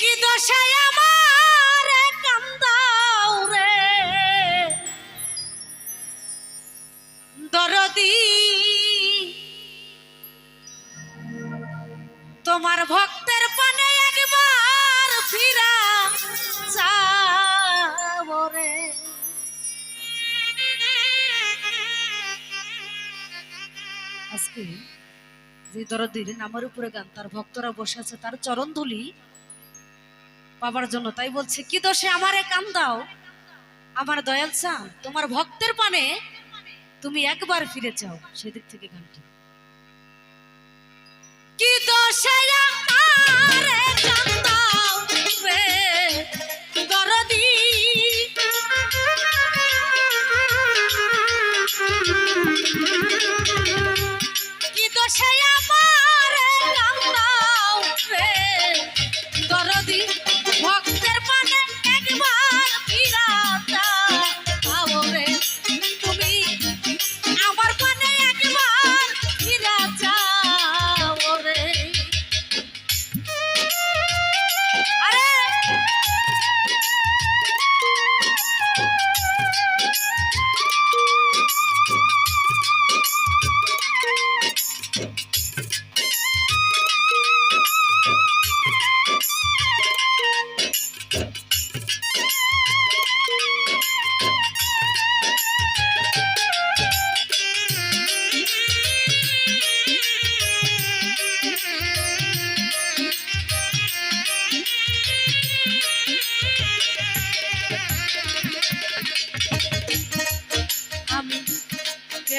কি দশায় আমার কান্দাও রে? দরদি, তোমার ভক্তের পানে একবার ফিরা যাব রে। আজকে যে দরদির নামের উপরে গান, তার ভক্তরা বসে আছে, তার চরণ ধুলি পাবার জন্য। তাই বলছে, কি দোষে আমারে কান দাও আমার দয়াল চান তোমার ভক্তের পানে তুমি একবার ফিরে চাও সেদিক থেকে গানটি। কি দোষে আমারে কান দাও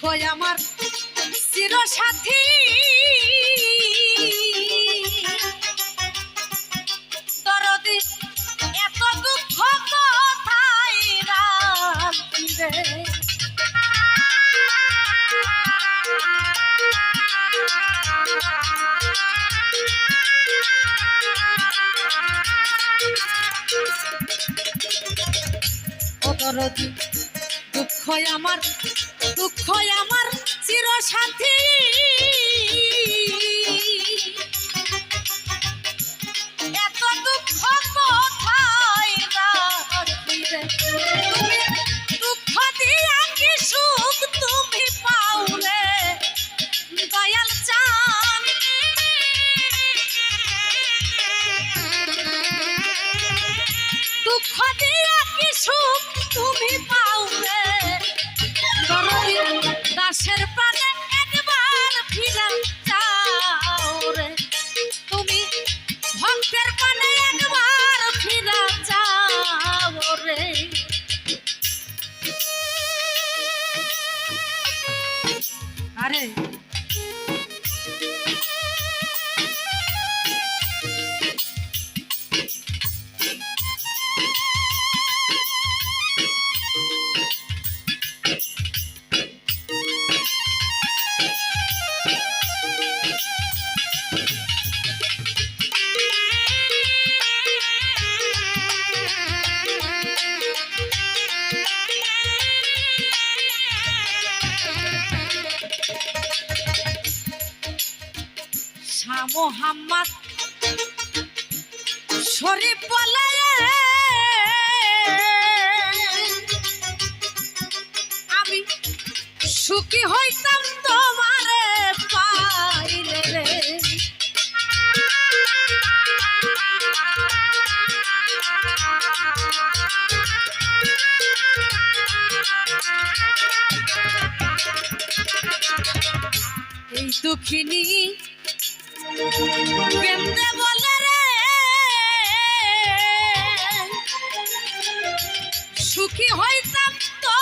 দুঃখ আমার চির সাথী। দরদি এত দুঃখ কোথায় রাখি রে ও দরদি দুঃখ আমার দুঃখ আমার চির সাথী এত দুঃখ কোথায় তুমি দুঃখ দিয়া কি সুখ তুমি রে? দয়াল চান। দুঃখ দিয়া কি সুখ তুমি পাও 哎。মোহাম্মদ শরীফ বলে। আমি সুখী হইতাম তোমার দুঃখিনী সুখী হইতাম তো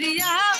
yeah